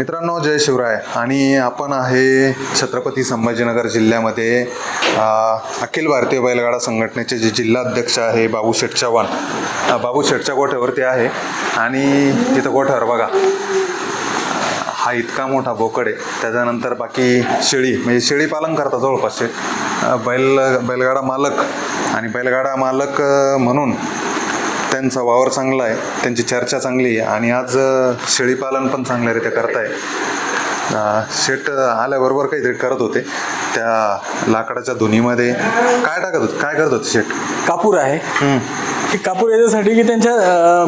मित्रांनो जय शिवराय. आणि आपण आहे छत्रपती संभाजीनगर जिल्ह्यामध्ये अखिल भारतीय बैलगाडा संघटनेचे जे जिल्हाध्यक्ष आहे बाबू शेठ चव्हाण. बाबू शेठच्या गोठ्यावरती आहे. आणि तिथं गोठ्यावर बघा. हा इतका मोठा बोकड आहे. त्याच्यानंतर बाकी शेळी म्हणजे शेळी पालन करतात जवळपासचे. बैल बैलगाडा मालक. आणि बैलगाडा मालक म्हणून त्यांचा वावर चांगला आहे त्यांची चर्चा चांगली आहे आणि आज शेळीपालन पण चांगल्यारीत्या करताय. अ, शेट आल्याबरोबर काहीतरी करत होते. त्या लाकडाच्या धुनीमध्ये काय टाकत होते? काय करत होते शेट? कापूर आहे. कापूर याच्यासाठी की त्यांच्या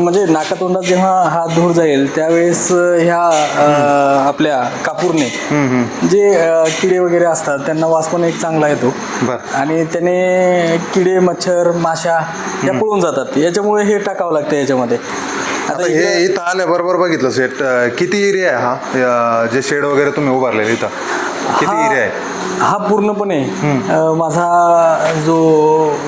म्हणजे नाकातोंडात जेव्हा हा धूर जाईल त्यावेळेस ह्या आपल्या कापूरने जे किडे वगैरे असतात त्यांना वास पण एक चांगला येतो. बरं. आणि त्याने किडे मच्छर माशा या पळून जातात. याच्यामुळे हे टाकावं लागतं याच्यामध्ये. आता हे इथं आल्याबरोबर बघितलं अ, किती एरिया आहे हा? जे शेड वगैरे तुम्ही उभारलेले इथं? किती एरिया आहे? हा पूर्णपणे अं, माझा जो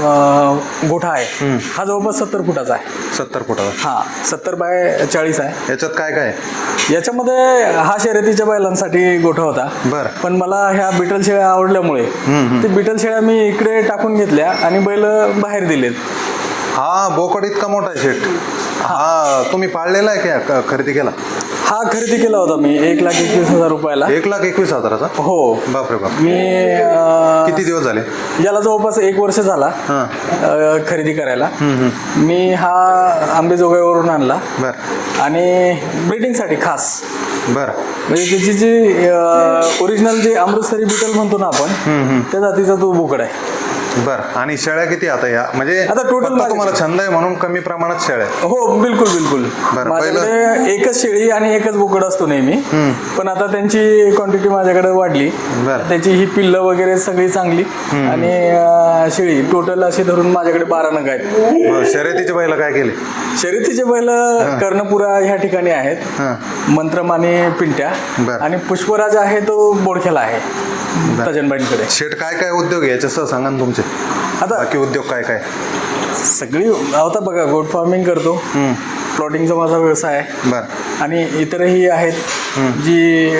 अं, गोठा आहे हा जवळपास सत्तर फुटाचा आहे. सत्तर फुटाचा. हा सत्तर बाय चाळीस आहे. याच्यात काय काय आहे? याच्यामध्ये हा शर्यतीच्या बैलांसाठी गोठा होता. बरं. पण मला ह्या बिटल शेळ्या आवडल्यामुळे ते बिटल शेळ्या मी इकडे टाकून घेतल्या आणि बैल बाहेर दिलेत हा बोकड इतका मोठा आहे शेट हा. तुम्ही पाळलेला आहे का क- खरेदी केला? हा खरेदी केला होता मी एक लाख एकवीस हजार रुपयाला. एक लाख एकवीस हजाराचा? हो. बापरे बाप. मी अं, किती दिवस झाले? याला जवळपास एक वर्ष झाला हां. अं, खरेदी करायला. मी हा आंबेजोगाईवरून आणला. बर. आणि ब्रिडिंगसाठी खास. बर. म्हणजे त्याची जी ओरिजिनल जे अमृतसरी बिटल म्हणतो ना आपण त्या जातीचा तो बोकड आहे. बर. आणि शेळ्या किती आता या? म्हणजे आता माझे- तुम्हाला छंद आहे म्हणून कमी प्रमाणात शेळ्या. हो बिलकुल बिलकुल. माझ्याकडे एकच शेळी आणि एकच बोकड असतो नेहमी. पण आता त्यांची क्वांटिटी माझ्याकडे वाढली. त्याची ही पिल्लं वगैरे सगळी चांगली. आणि शेळी. टोटल अशी धरून माझ्याकडे बारा नग आहेत. शर्यतीचे बैल काय केले? शर्यतीचे बैल कर्णपुरा ह्या ठिकाणी आहेत. मंत्रम आणि पिंट्या. आणि पुष्पराज आहे तो बोडख्याला आहे. तजनबाईंकडे. शेट काय काय उद्योग याच्यासह सांगा ना तुमचे. आता बाकी उद्योग काय काय? सगळी आता बघा गोट फार्मिंग करतो. प्लॉटिंगचा माझा व्यवसाय आहे. बर. आणि इतरही आहेत जी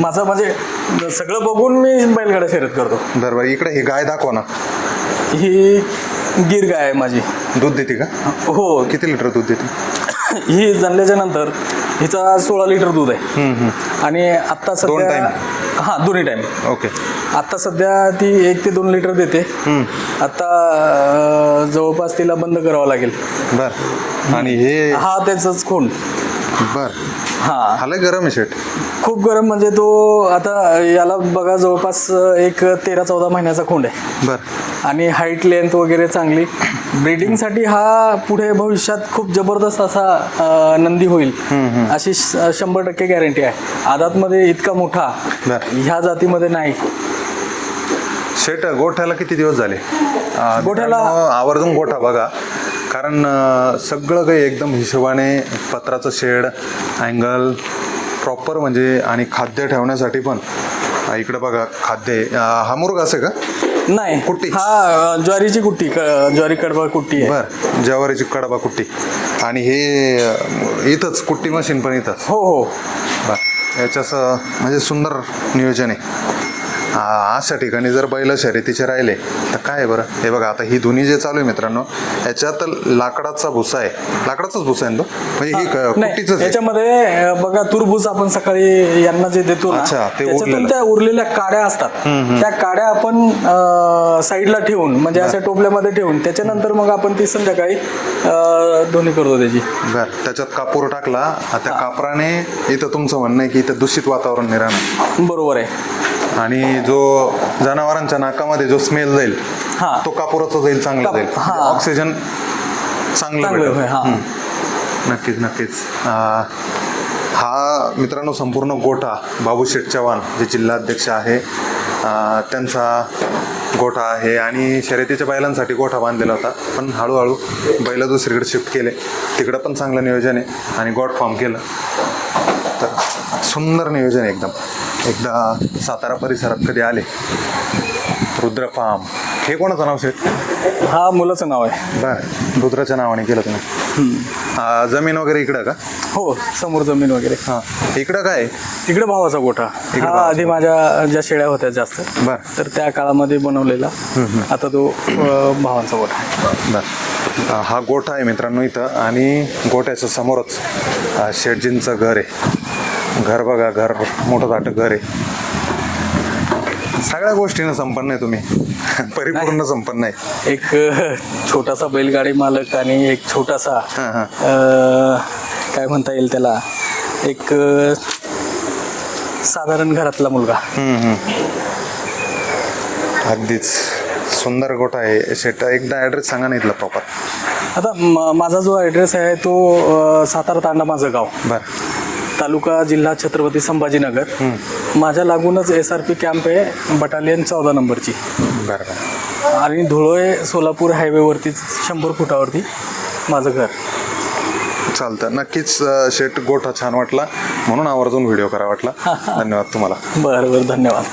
माझं म्हणजे सगळं बघून मी बैलगाडा शर्यत करतो. बर बर. इकडे ही गाय दाखवा ना. ही गिर गाय आहे माझी. दूध देते का? हो किती लिटर दूध देते? ही जणल्याच्या नंतर हिचा सोळा लिटर दूध आहे. आणि आत्ता सध्या? हां दोन्ही टाईम ओके आत्ता सध्या ती एक ते दोन लिटर देते. आता जवळपास तिला बंद करावं लागेल. बर. आणि हे हा त्याचंच खून बर. हां. आलंय गरम आहे शेट? खूप गरम म्हणजे तो आता याला बघा जवळपास एक तेरा चौदा महिन्याचा खोंड आहे. बर. आणि हाईट लेंथ वगैरे चांगली. ब्रीडिंगसाठी हा पुढे भविष्यात खूप जबरदस्त असा नंदी होईल. अशी शंभर टक्के गॅरंटी आहे. आदातमध्ये इतका मोठा. ह्या जातीमध्ये नाही. शेट गोठ्याला किती दिवस झाले? अं, गोठ्याला- आवर्जून गोठा बघा. कारण अं, सगळं काही एकदम हिशोबाने पत्राचं शेड अँगल प्रॉपर म्हणजे आणि खाद्य ठेवण्यासाठी पण अं, इकडे बघा खाद्य आहे. अं, हा मुर्ग असे का? नाही. कुट्टी. हा अं, ज्वारीची कुट्टी क- ज्वारी कडबा कुट्टी आहे. बर. ज्वारीची कडबा कुट्टी. आणि हे अं, इथंच कुट्टी मशीन पण इथंच हो हो. बर. याच्यास म्हणजे सुंदर नियोजन आहे. अशा ठिकाणी जर बैल शर्यतीचे राहिले तर काय बरं? हे बघा आता ही धुनी जे चालू आहे मित्रांनो याच्यात लाकडाचा भुसा आहे. लाकडाचाच भुसा आहे ना तो? म्हणजे ही क- नाही कुट्टीचंच आहे. याच्यामध्ये अं, बघा तुरबूज आपण सकाळी यांना जे देतो ना अच्छा. त्या उरलेल्या काड्या असतात. त्या काड्या आपण साईडला ठेवून म्हणजे अशा टोपल्यामध्ये ठेवून त्याच्यानंतर मग आपण ती संध्याकाळी धुणी करतो त्याची. त्याच्यात कापूर टाकला त्या कापराने इथं तुमचं म्हणणं आहे की इथं दूषित वातावरण निर्माण. बरोबर आहे. आणि जो जनावरांच्या नाकामध्ये जो स्मेल जाईल हा. तो कापुराचा जाईल चांगला काप- जाईल हा. ऑक्सिजन चांगलं चांगलं भेटेल. होय, हा. हम्म. नक्कीच नक्कीच अं, हा मित्रांनो संपूर्ण गोठा बाबू शेठ चव्हाण जे जिल्हाध्यक्ष आहे अं, त्यांचा गोठा आहे आणि शर्यतीच्या बैलांसाठी गोठा बांधलेला होता पण हळूहळू बैल दुसरीकडे शिफ्ट केले तिकडं पण चांगलं नियोजन आहे आणि गोट फॉर्म केलं तर सुंदर नियोजन आहे एकदम एकदा सातारा परिसरात कधी आले? रुद्र फार्म. हे कोणाचं नाव शेठ? हा मुलाचं नाव आहे. बरं. रुद्राच्या नावाने केलं तुम्ही. जमीन वगैरे इकडं का? हो समोर जमीन वगैरे. हां. इकडं काय? इकडे भावाचा गोठा. हा आधी माझ्या ज्या शेळ्या होत्या जास्त बर. तर त्या काळामध्ये बनवलेला. आता तो भावांचा गोठा. बर. हा गोठा आहे मित्रांनो इथं. आणि गोठ्याच्या समोरच शेटजींचं घर आहे. घर बघा घर. मोठं दाटं घर आहे. सगळ्या गोष्टीनं संपन्न आहे तुम्ही. परिपूर्ण संपन्न आहे. एक छोटासा बैलगाडी मालक आणि एक छोटासा काय म्हणता येईल त्याला? एक साधारण घरातला मुलगा. अगदीच. सुंदर गोठा आहे. शेट एकदा ॲड्रेस सांगा ना इथला प्रॉपर आता माझा जो ॲड्रेस आहे तो सातारा तांडा माझं गाव. बरं. तालुका जिल्हा छत्रपती संभाजीनगर. माझ्या लागूनच एस आर पी कॅम्प आहे बटालियन चौदा नंबरची. बरं बरं. आणि धुळोळे सोलापूर हायवेवरतीच शंभर फुटावरती माझं घर. चालतं नक्कीच शेट गोठा छान वाटला. म्हणून आवर्जून व्हिडिओ करा वाटला. धन्यवाद तुम्हाला. बरं बरं. धन्यवाद.